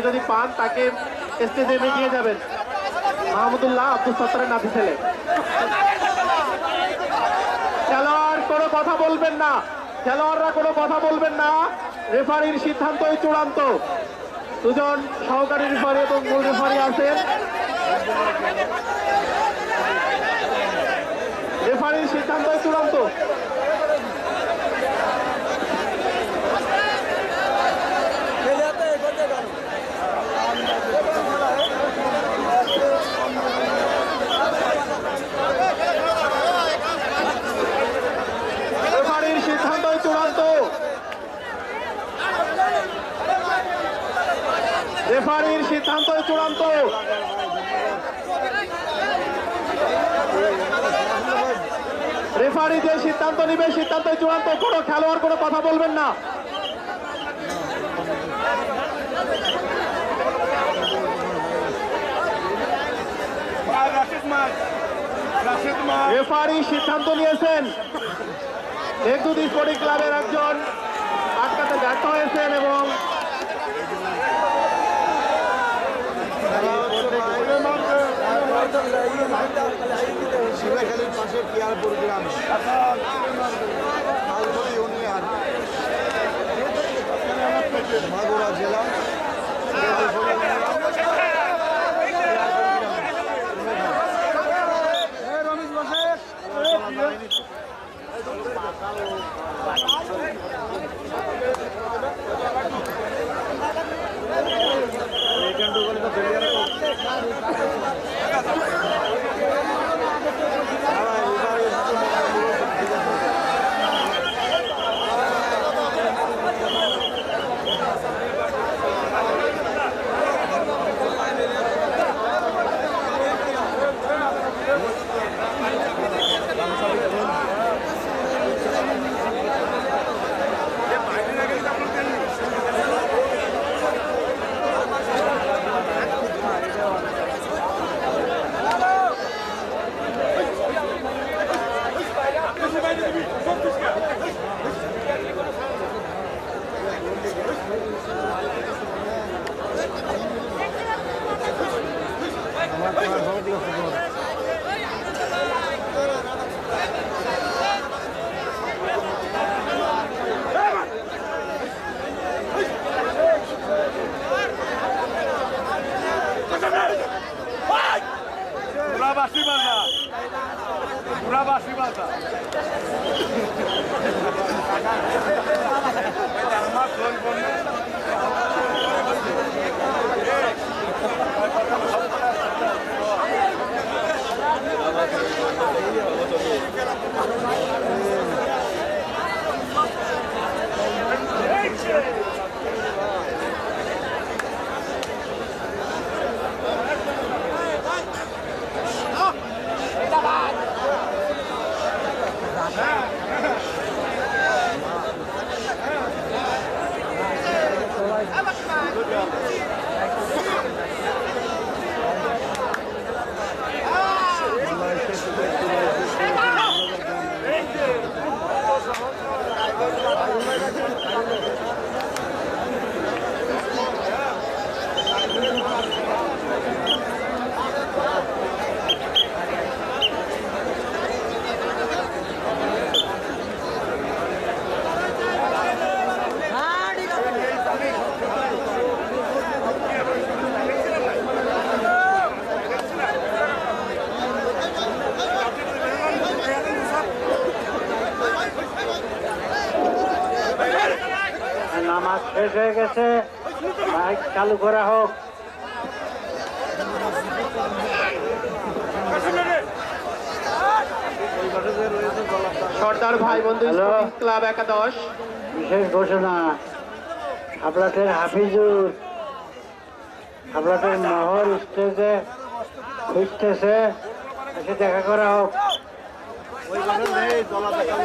কেউ যদি পান, তাকে স্টেজে এগিয়ে যাবেন। মাহমুদুল্লাহ আব্দুল সত্তারের নাতি ছেলে। খেলোয়াড় কোনো কথা বলবেন না। খেলোয়াড়রা কোনো কথা বলবেন না। রেফারির সিদ্ধান্তই চূড়ান্ত। দুজন সহকারী রেফারি এবং মূল রেফারি আছেন। রেফারির সিদ্ধান্তই চূড়ান্ত রেফারির সিদ্ধান্তই চূড়ান্ত রেফারির সিদ্ধান্তই চূড়ান্ত। রেফারি যে সিদ্ধান্ত নিবে সিদ্ধান্তই চূড়ান্ত। কোনো খেলোয়াড়, কোনো কথা বলবেন না। রেফারি সিদ্ধান্ত নিয়েছেন। মেঘদুত স্পোর্টিং ক্লাবের একজন আটকাতে ব্যর্থ হয়েছেন এবং শিবাখালীর পাশে পিয়ারপুর গ্রাম। খালতলি ইউনিয়ন। মাগুরা জেলা। একাদশ বিশেষ ঘোষণা আপনাদের হাফিজুর আপনাদের মহল স্টেজে খুঁজতেছে এসে দেখা করা হোক।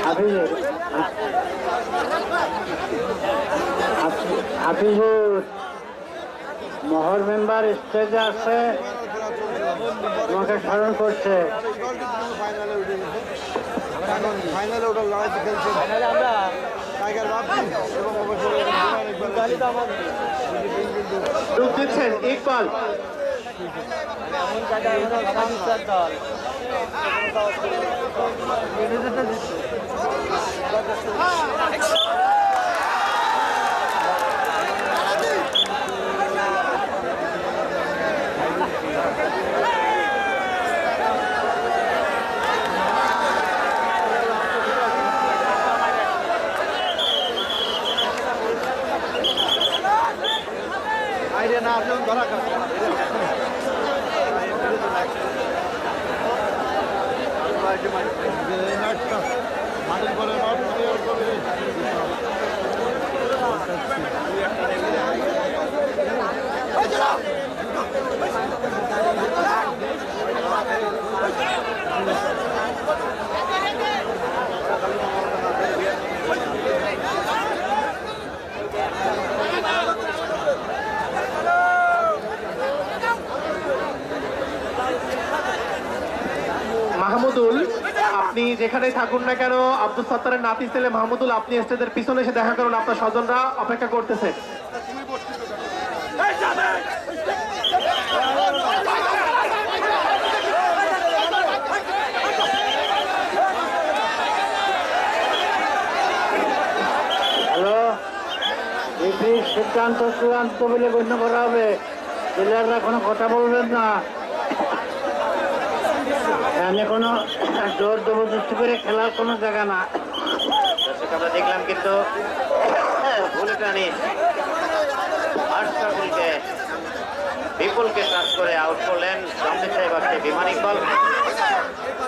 হাফিজুর হাফি- হাফিজুর মহল মেম্বার স্টেজে আছে তোমাকে স্মরণ করছে। ফাইনালে ওটা লড়াইতে খেলছে। টাইগার বাপি এবং ডুব দিচ্ছেন ইকবাল। আইডিয়া না আসলে ধরা খাবে মাটির পরে মাঠ clear করে। মাহমুদুল যেখানে থাকুন না কেন, আব্দুল সত্তারের নাতি ছেলে মাহমুদুল, আপনি স্টেজের পিছনে এসে দেখা করুন, আপনার স্বজনরা অপেক্ষা করতেছে। হ্যালো সিদ্ধান্ত চূড়ান্ত বলে গণ্য করা হবে। প্লেয়াররা কোনো কথা বলবেন না। এখানে কোনো জোর জবরদস্তি করে খেলার কোনো জায়গা না। আমরা দেখলাম কিন্তু ভুলে টানি আশরাফুলকে বিপুলকে টাচ করে আউট করলেন জামশেদ সাহেব আসছে বিমান ইকবাল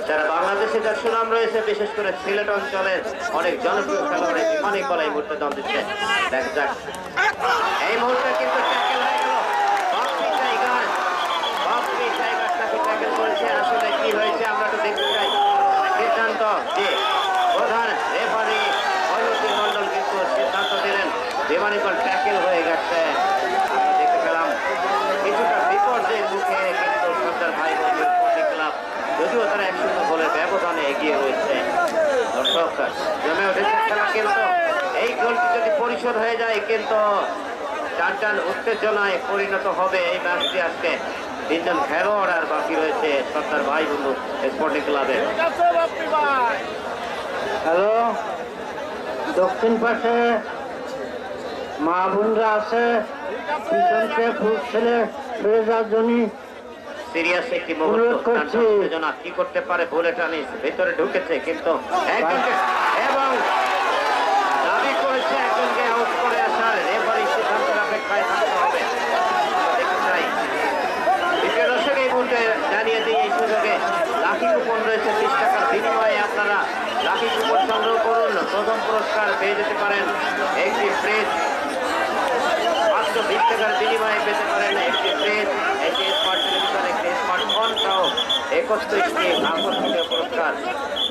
যারা বাংলাদেশে যার সুনাম রয়েছে বিশেষ করে সিলেট অঞ্চলের অনেক জনপ্রিয় খেলোয়াড় বিমান ইকবাল এই মুহূর্তে দল দিচ্ছে। এই মুহূর্তে কিন্তু ট্যাকেল হয়ে গেল বাপ্পি টাইগার বাপ্পি টাইগার তাকে ট্যাকেল করেছে আসলে কি হয়েছে আমরা একটু দেখতে চাই সিদ্ধান্ত যে প্রধান রেফারি মহিউদ্দিন মন্ডল কিন্তু সিদ্ধান্ত দিলেন বিমানিকল ট্যাকেল হয়ে গেছে আমরা দেখতে পেলাম কিছুটা বিপর্যয়ের মুখে কিন্তু সর্দার ভাই বন্ধুর স্পোর্টিং ক্লাব যদিও তারা এক শূন্য গোলের ব্যবধানে এগিয়ে রয়েছে দর্শক জমে উঠেছে খেলা কিন্তু এই গোলটি যদি পরিশোধ হয়ে যায় কিন্তু চার উত্তেজনায় পরিণত হবে এই ম্যাচটি আজকে। তিনজন খেলোয়াড় আর বাকি রয়েছে সর্দার ভাই বন্ধু স্পোর্টিং ক্লাবের হ্যালো দক্ষিণ পাশে মা বোনরা আছে পিছনকে ফুট ছেলে ফিরে যাওয়ার জন্য সিরিয়াস একটি মুহূর্ত। অনুরোধ করছি। টানটান উত্তেজনা কি করতে পারে বলে টানিস ভেতরে ঢুকেছে কিন্তু এবং একজনকে আউট অপেক্ষায় থাকতে হবে চাই দ্বিতীয় দর্শক এই মুহূর্তে লাখি কুপন রয়েছে টাকার বিনিময়ে আপনারা লাখি কুপন সংগ্রহ করুন প্রথম পুরস্কার পেয়ে যেতে পারেন একটি ফ্রিজ মাত্র বিশ টাকার বিনিময়ে পেতে পারেন একটি ফ্রিজ একটি স্মার্ট একটি স্মার্টফোন সহ একত্রিশটি আকর্ষণীয় পুরস্কার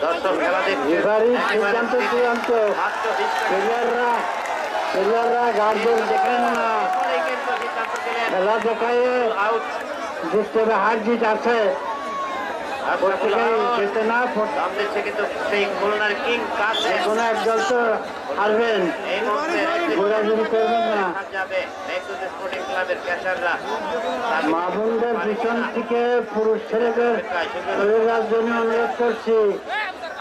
দর্শক খেলা দেখছে সিদ্ধান্ত চূড়ান্ত মাত্র বিশ টাকা প্লেয়াররা প্লেয়াররা গার্জেন দেখেন না। পরেই কিন্তু সিদ্ধান্ত দিলেন খেলা দেখায়। আউট জিততে হবে হার জিত আছে। প্রত্যেকে না কিন্তু সেই খুলনার কিং কাছে। কোনো একদল তো হারবেন। ঘোরাঘুরি করবেন না। মা বোনদের পিছন থেকে পুরুষ ছেলেদের জন্য অনুরোধ করছি।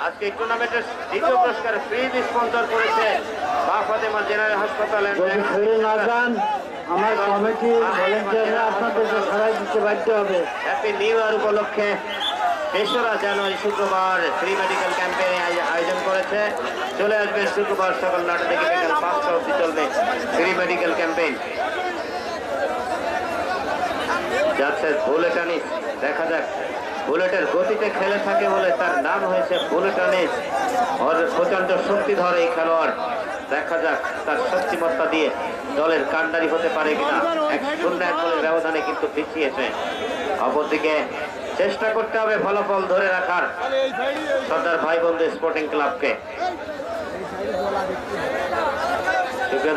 আজকে টুর্নামেন্টের দ্বিতীয় পুরস্কার ফ্রিজ স্পন্সর করেছে বা ফাতেমা জেনারেল হাসপাতাল আমার কমিটি ভলেন্টিয়াররা আপনাদেরকে সরাই দিতে বাধ্য হবে। হ্যাপি নিউ ইয়ার উপলক্ষে তেসরা জানুয়ারি শুক্রবার ফ্রি মেডিকেল ক্যাম্পেইন আয়োজন করেছে। চলে আসবে শুক্রবার সকাল নটা থেকে বিকাল পাঁচটা অবধি চলবে ফ্রি মেডিকেল ক্যাম্পেইন যাচ্ছে বুলেটানিস দেখা যাক। বুলেটের গতিতে খেলে থাকে বলে তার নাম হয়েছে বুলেটানিস প্রচণ্ড শক্তিধর এই খেলোয়াড়। দেখা যাক তার শক্তিমত্তা দিয়ে দলের কান্ডারি হতে পারে কিনা। এক শূন্য ব্যবধানে কিন্তু পিছিয়েছে। অপরদিকে চেষ্টা করতে হবে ফলাফল ধরে রাখার। সর্দার ভাই বন্ধু স্পোর্টিং ক্লাবকে।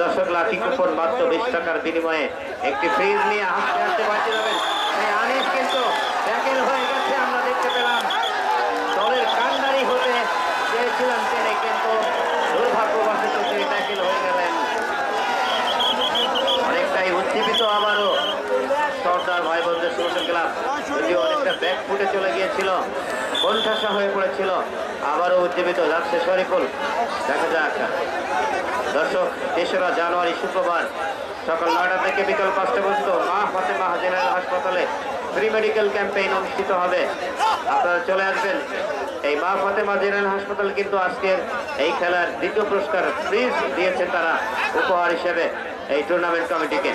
দর্শক, লাঠি কুপন মাত্র বিশ টাকার বিনিময়ে একটি ফ্রিজ নিয়ে হাসতে হাসতে বাঁচিয়ে যাবেন। হ্যাঁ, আনিস কিন্তু ব্যাকেল হয়ে গেছে, আমরা দেখতে পেলাম। দলের কান্ডারি হতে চেয়েছিলেন তিনি কিন্তু দুর্ভাগ্যবশত তিনি ব্যাকেল হয়ে গেলেন অনেকটাই উজ্জীবিত আবারও সর্দার ভাই বোনদের সোশ্যাল ক্লাব যদিও অনেকটা ব্যাক ফুটে চলে গিয়েছিল, কণ্ঠাসা হয়ে পড়েছিল, আবারও উজ্জীবিত যাচ্ছে শরীফুল। দেখা যাক। দর্শক, তেসরা জানুয়ারি শুক্রবার সকাল নয়টা থেকে বিকাল পাঁচটা পর্যন্ত মা ফাতেমা জেনারেল হাসপাতালে ফ্রি মেডিকেল ক্যাম্পেইন অনুষ্ঠিত হবে। আপনারা চলে আসবেন। এই মা ফাতেমা জেনারেল হাসপাতাল কিন্তু আজকের এই খেলার দ্বিতীয় পুরস্কার ফ্রিজ দিয়েছে তারা উপহার হিসেবে এই টুর্নামেন্ট কমিটিকে।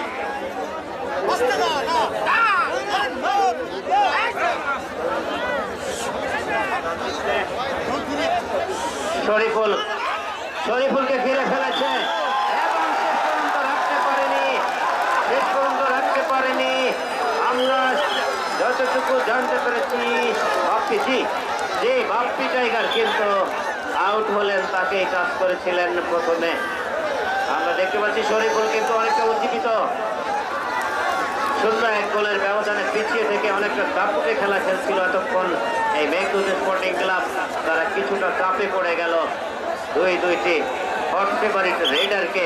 শরীফুল, শরীফুলকে ঘিরে ফেলেছে এবং শেষ পর্যন্ত রাখতে পারেনি শেষ পর্যন্ত রাখতে পারেনি আমরা যতটুকু জানতে পেরেছি, বাপ্পি জি, যে বাপ্পি টাইগার কিন্তু আউট হলেন, তাকেই কাজ করেছিলেন প্রথমে। আমরা দেখতে পাচ্ছি শরীফুল কিন্তু অনেকটা উজ্জীবিত। শূন্য এক গোলের ব্যবধানে পিছিয়ে থেকে অনেকটা দাপুটে খেলা খেলছিল এতক্ষণ। এই মেঘদুত স্পোর্টিং ক্লাব তারা কিছুটা চাপে পড়ে গেল। দুই দুইটি হট ফেভারিট রেডারকে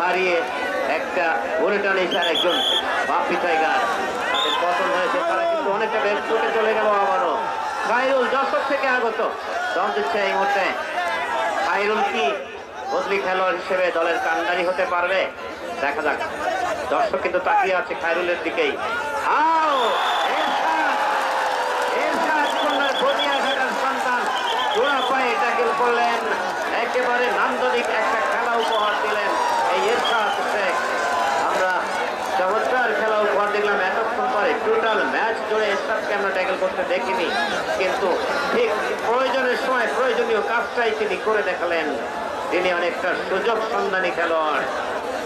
হারিয়ে একটা উল্টান ইশার একজন বাপি টাইগার। অনেকটা বেশ ফুটে চলে গেল আবারও। খাইরুল যশোর থেকে আগত। দম দিচ্ছে এই মুহূর্তে। খাইরুল কি বদলি খেলোয়াড় হিসেবে দলের কান্ডারি হতে পারবে? দেখা যাক। দর্শক কিন্তু তাকিয়ে আছে খায়রুলের দিকেই। আও একেবারে নান্দনিক একটা খেলা উপহার দিলেন এই আমরা চমৎকার খেলা উপহার দিলাম এতক্ষণ পরে। টোটাল ম্যাচ জুড়ে এরশাদকে আমরা ট্যাকেল করতে দেখিনি। কিন্তু ঠিক প্রয়োজনের সময় প্রয়োজনীয় কাজটাই তিনি করে দেখালেন। তিনি অনেকটা সুযোগ সন্ধানী খেলোয়াড়।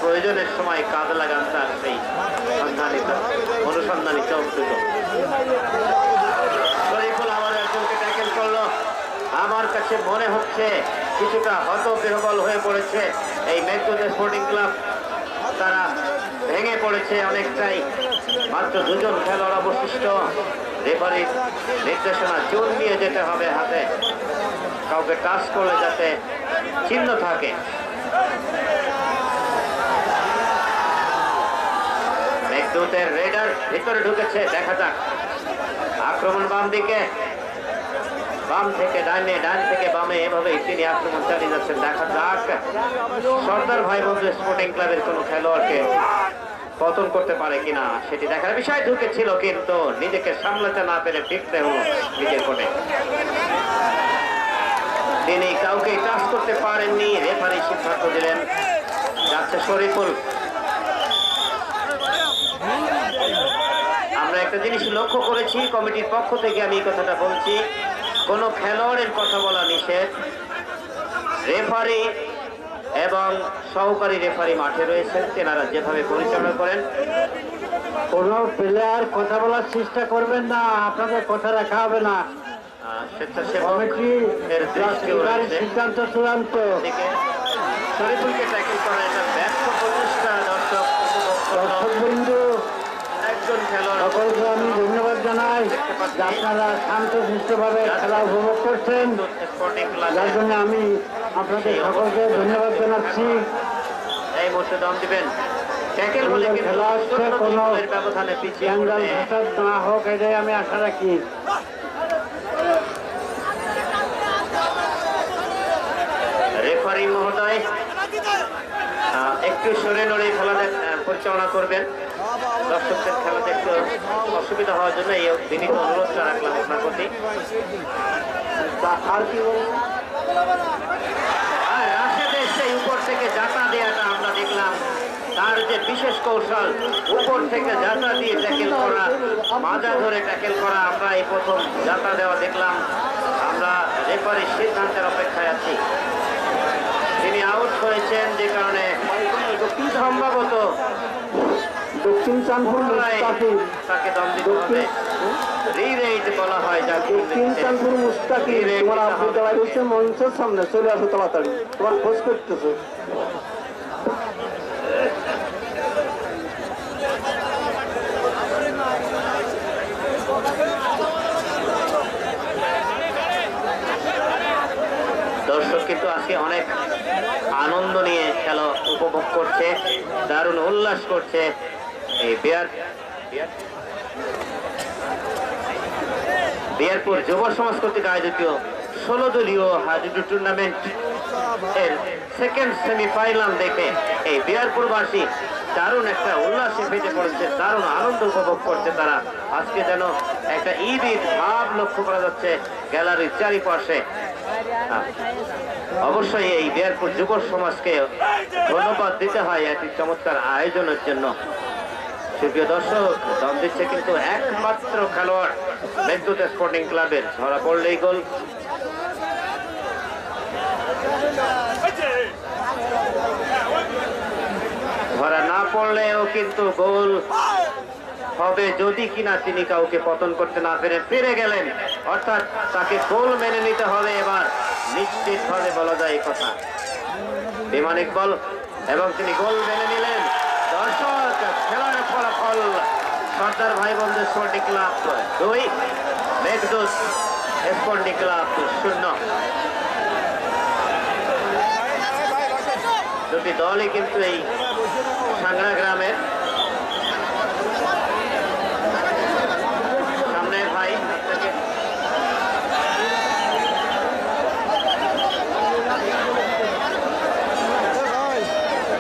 প্রয়োজনের সময় কাজ লাগান তার সেই সন্ধানী অনুসন্ধানী আবার একজনকে করল। আমার কাছে মনে হচ্ছে কিছুটা হত বিহবল হয়ে পড়েছে। এই মেঘদুত স্পোর্টিং ক্লাব তারা ভেঙে পড়েছে অনেকটাই। মাত্র দুজন খেলোয়াড় অবশিষ্ট। রেফারির নির্দেশনা চোর নিয়ে যেতে হবে হাতে। কাউকে টাচ করলে যাতে চিহ্ন থাকে। মেঘদূতের রেডার ভিতরে ঢুকেছে, দেখা যাক। আক্রমণ বাম দিকে বাম থেকে ডানে, ডান থেকে বামে, এভাবে তিনি আক্রমণ চালিয়ে যাচ্ছেন। দেখা যাক। সর্দার ভাই বন্ধু স্পোর্টিং ক্লাবের কোনো খেলোয়াড়কে পতন করতে পারে কিনা, সেটি দেখার বিষয়। ঢুকেছিল কিন্তু নিজেকে সামলাতে না পেরে ফিরতে হলো নিজের কোটে তিনি কাউকে টাচ করতে পারেননি। রেফারি সিদ্ধান্ত দিলেন, যাচ্ছে শরীফুল। আমরা একটা জিনিস লক্ষ্য করেছি, কমিটির পক্ষ থেকে আমি কথাটা বলছি কোন খেলোয়াড়ের কথা বলা নিষেধ। রেফারি এবং সহকারী রেফারি মাঠে রয়েছেন তেনারা যেভাবে পরিচালনা করেন। কোনো প্লেয়ার কথা বলার চেষ্টা করবেন না আপনাদের কথা রাখা হবে না। সিদ্ধান্ত চূড়ান্ত। শরীফুলকে ট্যাকেল ব্যর্থ প্রচেষ্টা দর্শক একজন খেলোয়াড় জানাই যে আপনারা শান্ত সুস্থভাবে খেলা উপভোগ করছেন। যার জন্য আমি আপনাদের সকলকে ধন্যবাদ জানাচ্ছি। এই মুহূর্তে দম দিবেন। ট্যাকেল বলে সুন্দর খেলা হচ্ছে, কোনো না হোক এটাই আমি আশা রাখি। রেফারি মহোদয় একটু সরে নড়ে খেলা পরিচালনা করবেন। দর্শকদের খেলা দেখতে অসুবিধা হওয়ার জন্য এই বিনীত অনুরোধটা রাখলাম আপনার প্রতি। আর কি রাশেদের সেই উপর থেকে যাতা দেওয়াটা আমরা দেখলাম। তার যে বিশেষ কৌশল উপর থেকে যাতা দিয়ে ট্যাকেল করা মাজা ধরে ট্যাকেল করা আমরা এই প্রথম যাতা দেওয়া দেখলাম। আমরা রেফারির সিদ্ধান্তের অপেক্ষায় আছি। তিনি আউট হয়েছেন যে কারণে। সম্ভবত দক্ষিণ চাঁদপুর রিরেট বলা হয় দক্ষিণ চাঁদপুর মুস্তাফিজ তোমার আব্বু দেওয়া হয়েছে মঞ্চের সামনে চলে আসো তাড়াতাড়ি। তোমার খোঁজ করতেছে। দর্শক কিন্তু আজকে অনেক আনন্দ নিয়ে খেলা উপভোগ করছে দারুণ উল্লাস করছে। বিয়ারপুর যুব সমাজ কর্তৃক আয়োজিত ষোলো দলীয় হাডুডু টুর্নামেন্ট এর সেকেন্ড সেমিফাইনাল দেখে এই বিয়ারপুরবাসী দারুণ একটা উল্লাসে ফেটে পড়েছে, দারুণ আনন্দ উপভোগ করছে তারা। আজকে যেন একটা ঈদ ভাব লক্ষ্য করা যাচ্ছে গ্যালারির চারিপাশে। অবশ্যই এই বিয়ারপুর যুব সমাজকে ধন্যবাদ দিতে হয় একটি চমৎকার আয়োজনের জন্য। সুপ্রিয় দর্শক দম দিচ্ছে কিন্তু একমাত্র খেলোয়াড় বিদ্যুৎ স্পোর্টিং ক্লাবের ধরা পড়লেই গোল। ধরা না পড়লেও কিন্তু গোল হবে যদি কিনা তিনি কাউকে পতন করতে না পেরে ফিরে গেলেন। অর্থাৎ তাকে গোল মেনে নিতে হবে এবার। নিশ্চিত ভাবে বলা যায় কথা। বিমান ইকবল এবং তিনি গোল মেনে নিলেন দর্শক খেলার ফলাফল সর্দার ভাই বন্ধু স্পন্ডি ক্লাব দুই মেঘদোষ স্পন্ডি ক্লাব শূন্য। দুটি দলই কিন্তু এই সাংরা গ্রামের সামনে ভাই আপনাকে ভাই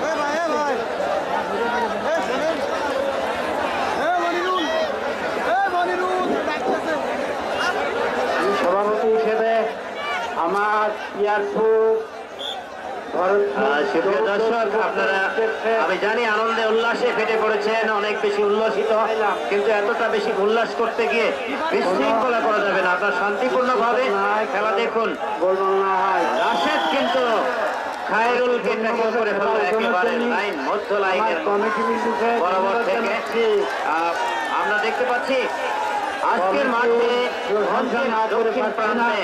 এ ভাই এ ভাই এ শোনেন এ মনিরুল এ মনিরুল ডাকতেছে সভাপতি হিসেবে আমার ইয়ারপুর আহ, সুপ্রিয় দর্শক আপনারা, আমি জানি আনন্দে উল্লাসে ফেটে পড়েছেন, অনেক বেশি উল্লসিত, কিন্তু এতটা বেশি উল্লাস করতে গিয়ে বিশৃঙ্খলা করা যাবে না। আপনার শান্তিপূর্ণ ভাবে খেলা দেখুন। রাশেদ কিন্তু খায়রুলকে ট্যাকল করে ফেলল একেবারে লাইন, মধ্য লাইনের বরাবর থেকে। আমরা দেখতে পাচ্ছি, আজকের মাঠে দক্ষিণ প্রান্তে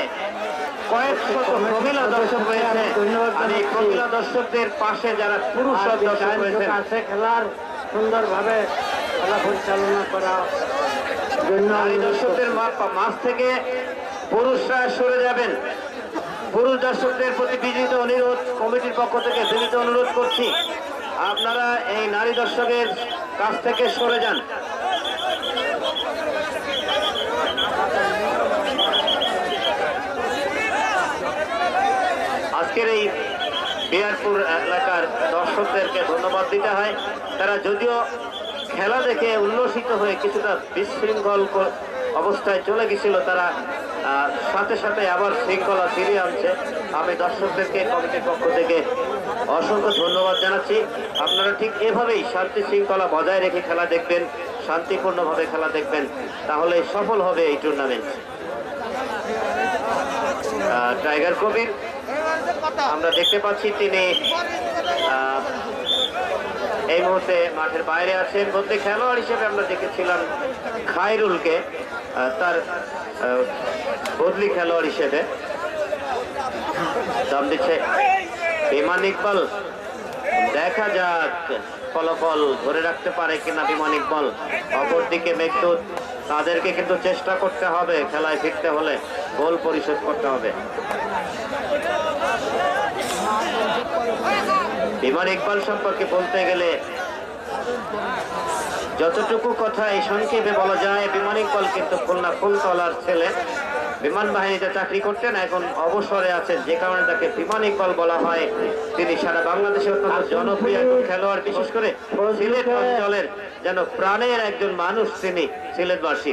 দর্শক দর্শকদের পাশে যারা পুরুষ দর্শক আছে খেলার সুন্দরভাবে খেলা পরিচালনা করা নারী দর্শকদের থেকে পুরুষরা সরে যাবেন। পুরুষ দর্শকদের প্রতি বিজিত অনুরোধ কমিটির পক্ষ থেকে বিনীত অনুরোধ করছি। আপনারা এই নারী দর্শকের কাছ থেকে সরে যান আজকের এই বিহারপুর এলাকার দর্শকদেরকে ধন্যবাদ দিতে হয়। তারা যদিও খেলা দেখে উল্লসিত হয়ে কিছুটা বিশৃঙ্খল অবস্থায় চলে গেছিল, তারা সাথে সাথে আবার শৃঙ্খলা ফিরিয়ে আনছে। আমি দর্শকদেরকে, কমিটির পক্ষ থেকে অসংখ্য ধন্যবাদ জানাচ্ছি। আপনারা ঠিক এভাবেই শান্তি শৃঙ্খলা বজায় রেখে খেলা দেখবেন, শান্তিপূর্ণভাবে খেলা দেখবেন, তাহলে সফল হবে এই টুর্নামেন্ট টাইগার কবির আমরা দেখতে পাচ্ছি তিনি এই মুহূর্তে মাঠের বাইরে আছেন। বলতে খেলোয়াড় হিসেবে আমরা দেখেছিলাম খায়রুলকে তার বদলি খেলোয়াড় হিসেবে। দাম দিচ্ছে বিমান ইকবাল। দেখা যাক ফলাফল ধরে রাখতে পারে কিনা বিমান ইকবাল। অপরদিকে মেঘদূত, তাদেরকে কিন্তু চেষ্টা করতে হবে খেলায় ফিরতে হলে। গোল পরিশোধ করতে হবে। বিমান ইকবাল সম্পর্কে বলতে গেলে, যতটুকু কথা এই সংক্ষেপে বলা যায়, বিমান ইকবাল কিন্তু খুলনা ফুলতলার ছেলে। বিমান বাহিনীতে চাকরি করতেন, এখন অবসরে আছেন যে কারণে তাকে বিমান ইকবাল বলা হয়। তিনি সারা বাংলাদেশে অত্যন্ত জনপ্রিয় একজন খেলোয়াড়, বিশেষ করে সিলেট অঞ্চলের যেন প্রাণের একজন মানুষ তিনি, সিলেটবাসী।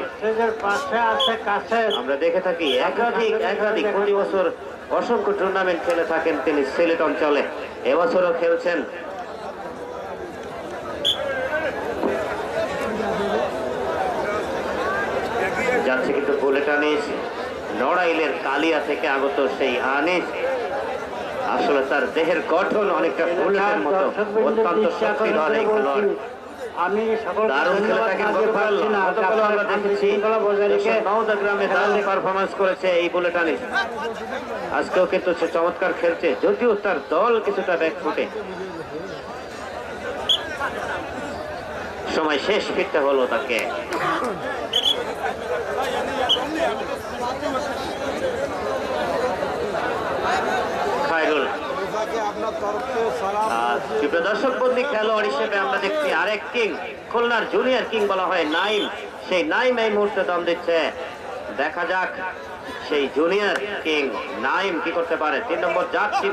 আমরা দেখে থাকি, একাধিক একাধিক প্রতি বছর অসংখ্য টুর্নামেন্ট খেলে থাকেন তিনি সিলেট অঞ্চলে। এবছরও খেলছেন। যাচ্ছে কিন্তু বুলেট আনিস নড়াইলের কালিয়া থেকে আগত সেই আনিস আসলে তার দেহের গঠন অনেকটা মতো। অত্যন্ত শক্তিধর এই খেলোয়াড়। আমি সকল আমরা দেখেছি গ্রামে দারুণ পারফরমেন্স করেছে এই বুলেটানে আজকেও কিন্তু সে চমৎকার খেলছে। যদিও তার দল কিছুটা ব্যাক ফুটে সময় শেষ ফিরতে হলো তাকে খায়রুল রেফাকে আপনার তরফ থেকে সালাম আর সুপ্রিয় দর্শক বন্দি খেলোয়াড় হিসেবে আমরা দেখছি আরেক কিং খুলনার জুনিয়র কিং বলা হয় নাইম। সেই নাইম এই মুহূর্তে দম দিচ্ছে। দেখা যাক সেই জুনিয়র কিং নাইম কি করতে পারে। তিন নম্বর জার্সি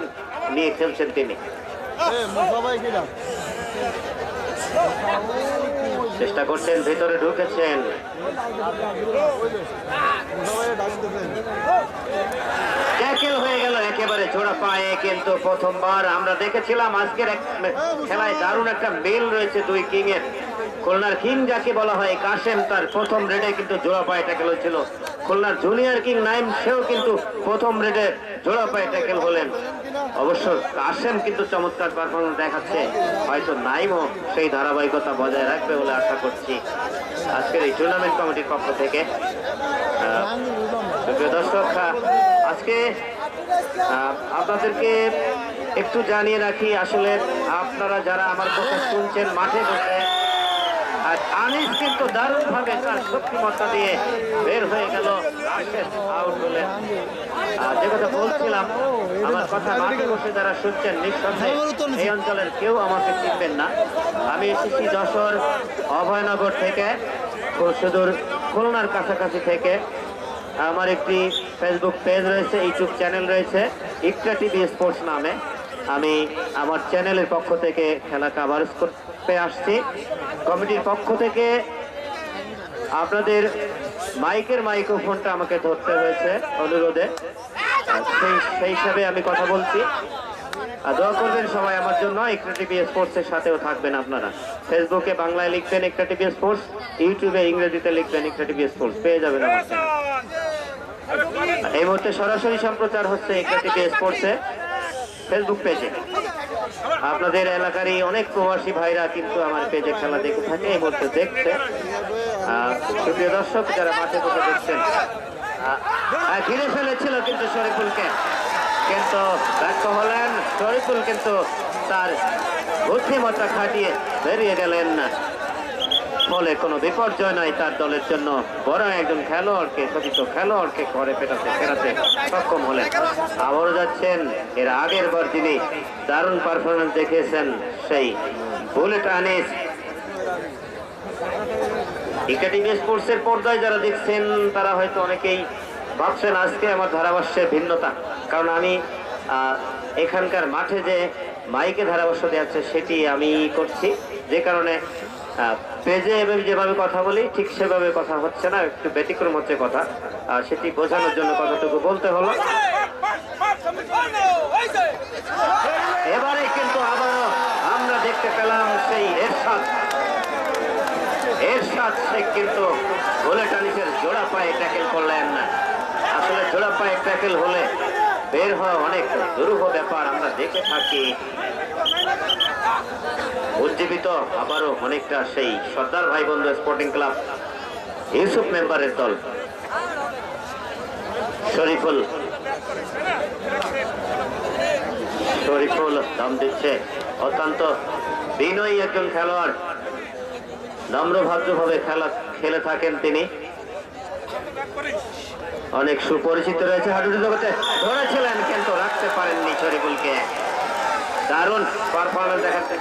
নিয়ে খেলছেন তিনি। চেষ্টা করছেন ভিতরে ঢুকেছেন। ট্যাকেল হয়ে একেবারে জোড়া পায়ে, কিন্তু প্রথমবার আমরা দেখেছিলাম আজকের এক খেলায় দারুণ একটা মেল রয়েছে দুই কিং এর খুলনার কিং যাকে বলা হয় কাশেম, তার প্রথম রেডে কিন্তু জোড়া পায়ে ট্যাকেল হয়েছিল। খুলনার জুনিয়র কিং নাইম সেও কিন্তু প্রথম রেডে জোড়া পায়ে ট্যাকেল হলেন। অবশ্য কাশেম কিন্তু চমৎকার পারফরমেন্স দেখাচ্ছে। হয়তো নাইমও সেই ধারাবাহিকতা বজায় রাখবে বলে আশা করছি আজকের এই টুর্নামেন্ট কমিটির পক্ষ থেকে। দর্শক আজকে আপনাদেরকে একটু জানিয়ে রাখি, আসলে আপনারা যারা আমার কথা শুনছেন মাঠে বসে, আর আনিস কিন্তু দারুণ ভাবে তার শক্তিমত্তা দিয়ে বের হয়ে গেল আউট হলেন আর যে কথা বলছিলাম, আমার কথা মাঠে বসে যারা শুনছেন, নিঃসন্দেহে এই অঞ্চলের কেউ আমাকে চিনবেন না। আমি এসেছি যশোর অভয়নগর থেকে সুদূর খুলনার কাছাকাছি থেকে। আমার একটি ফেসবুক পেজ রয়েছে ইউটিউব চ্যানেল রয়েছে ইকটা টিভি স্পোর্টস নামে। আমি আমার চ্যানেলের পক্ষ থেকে খেলা কাভারেজ করতে আসছি। কমিটির পক্ষ থেকে আপনাদের মাইকের মাইক্রোফোনটা আমাকে ধরতে হয়েছে অনুরোধে। সেই সেই হিসাবে আমি কথা বলছি। আর দোয়া করবেন সবাই আমার জন্য একটা টিভি স্পোর্টস এর সাথেও থাকবেন আপনারা। ফেসবুকে বাংলায় লিখবেন একটা টিভি স্পোর্টস ইউটিউবে ইংরেজিতে লিখবেন একটা টিভি স্পোর্টস পেয়ে যাবেন আমার এই মুহূর্তে সরাসরি সম্প্রচার হচ্ছে একটা টিভি স্পোর্টসে ফেসবুক পেজে আপনাদের এলাকারই অনেক প্রবাসী ভাইরা কিন্তু আমার পেজে খেলা দেখে থাকে এই মুহূর্তে দেখছে। সুপ্রিয় দর্শক যারা মাঠে বসে দেখছেন ঘিরে ফেলেছিল কিন্তু শরীফুলকে। কিন্তু ব্যর্থ হলেন শরীফুল কিন্তু তার বুদ্ধিমত্তা খাটিয়ে বেরিয়ে গেলেন ফলে কোনো বিপর্যয় নয় তার দলের জন্য। বড় একজন খেলোয়াড়কে শোভিত খেলোয়াড়কে ঘরে পেটাতে, ফেরাতে সক্ষম হলেন। আবারও যাচ্ছেন এর আগের বার যিনি। দারুণ পারফরমেন্স দেখিয়েছেন সেই বুলেট আনিস একাডেমি স্পোর্টসের পর্দায় যারা দেখছেন, তারা হয়তো অনেকেই ভাবছেন, আজকে আমার ধারাভাষ্যের ভিন্নতা। কারণ আমি এখানকার মাঠে যে মাইকে ধারাভাষ্য দেওয়া হচ্ছে সেটি আমি করছি। যে কারণে পেজে আমি যেভাবে কথা বলি, ঠিক সেভাবে কথা হচ্ছে না, একটু ব্যতিক্রম হচ্ছে কথা। সেটি বোঝানোর জন্য কতটুকু বলতে হলো। এবারে কিন্তু আবারও আমরা দেখতে পেলাম সেই এরশাদ। এরশাদ শেখ কিন্তু গোলে টানিসের জোড়া পায়ে ট্যাকেল করলেন। আসলে জোড়া পায়ে ট্যাকেল হলে বের হওয়া অনেক দুরূহ ব্যাপার, আমরা দেখে থাকি। উজ্জীবিত আবারও অনেকটা সেই সর্দার ভাই বন্ধু স্পোর্টিং ক্লাব ইউসুফ মেম্বারের দল। শরীফুল। শরীফুল দম দিচ্ছে। অত্যন্ত বিনয়ী একজন খেলোয়াড়। নম্র ভদ্রভাবে খেলা খেলে থাকেন তিনি। অনেক সুপরিচিত রয়েছে হাডুডু জগতে। ধরেছিলেন কিন্তু রাখতে পারেননি শরীফুলকে। দারুণ পারফরমেন্স দেখাচ্ছে।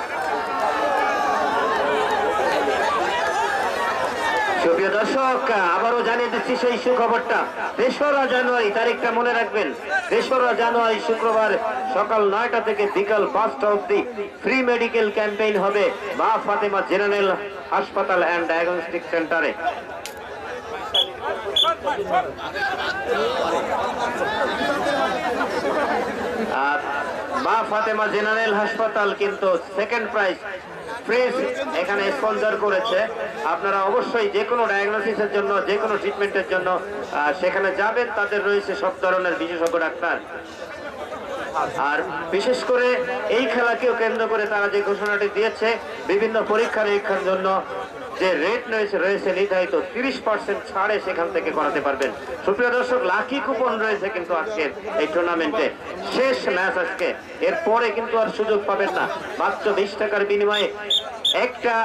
সুপ্রিয় দর্শক, আবারও জানিয়ে দিচ্ছি সেই সুখবরটা। তেসরা জানুয়ারি তারিখটা মনে রাখবেন। তেসরা জানুয়ারি শুক্রবার সকাল নয়টা থেকে বিকাল পাঁচটা অবধি ফ্রি মেডিকেল ক্যাম্পেইন হবে মা ফাতেমা জেনারেল হাসপাতাল অ্যান্ড ডায়াগনস্টিক সেন্টারে মা ফাতেমা জেনারেল হাসপাতাল কিন্তু সেকেন্ড প্রাইজ ফ্রিজ এখানে স্পন্সর করেছে। আপনারা অবশ্যই যে কোনো ডায়াগনোসিসের জন্য, যে কোনো ট্রিটমেন্টের জন্য সেখানে যাবেন। তাদের রয়েছে সব ধরনের বিশেষজ্ঞ ডাক্তার। আর বিশেষ করে এই খেলাকেও কেন্দ্র করে তারা যে ঘোষণাটি দিয়েছে, বিভিন্ন পরীক্ষা নিরীক্ষার জন্য যে রেট রয়েছে নির্ধারিত তিরিশ পার্সেন্ট ছাড়ে সেখান থেকে করাতে পারবেন। সুপ্রিয় দর্শক, লাকি কুপন রয়েছে কিন্তু আজকের এই টুর্নামেন্টে শেষ ম্যাচ আজকে। এরপরে কিন্তু আর সুযোগ পাবেন না। মাত্র বিশ টাকার বিনিময়ে একটা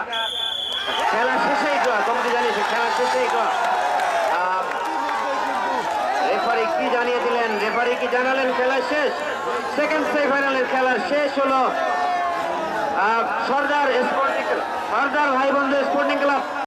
খেলা শেষেই ড্রা কমিটি জানিয়েছে, খেলা শেষেই রেফারি কি জানিয়ে দিলেন? রেফারি কি জানালেন? খেলা শেষ। সেকেন্ড সেমিফাইনালের খেলা শেষ হলো। সর্দার স্পোর্টিং সর্দার ভাই বন্ধু স্পোর্টিং ক্লাব।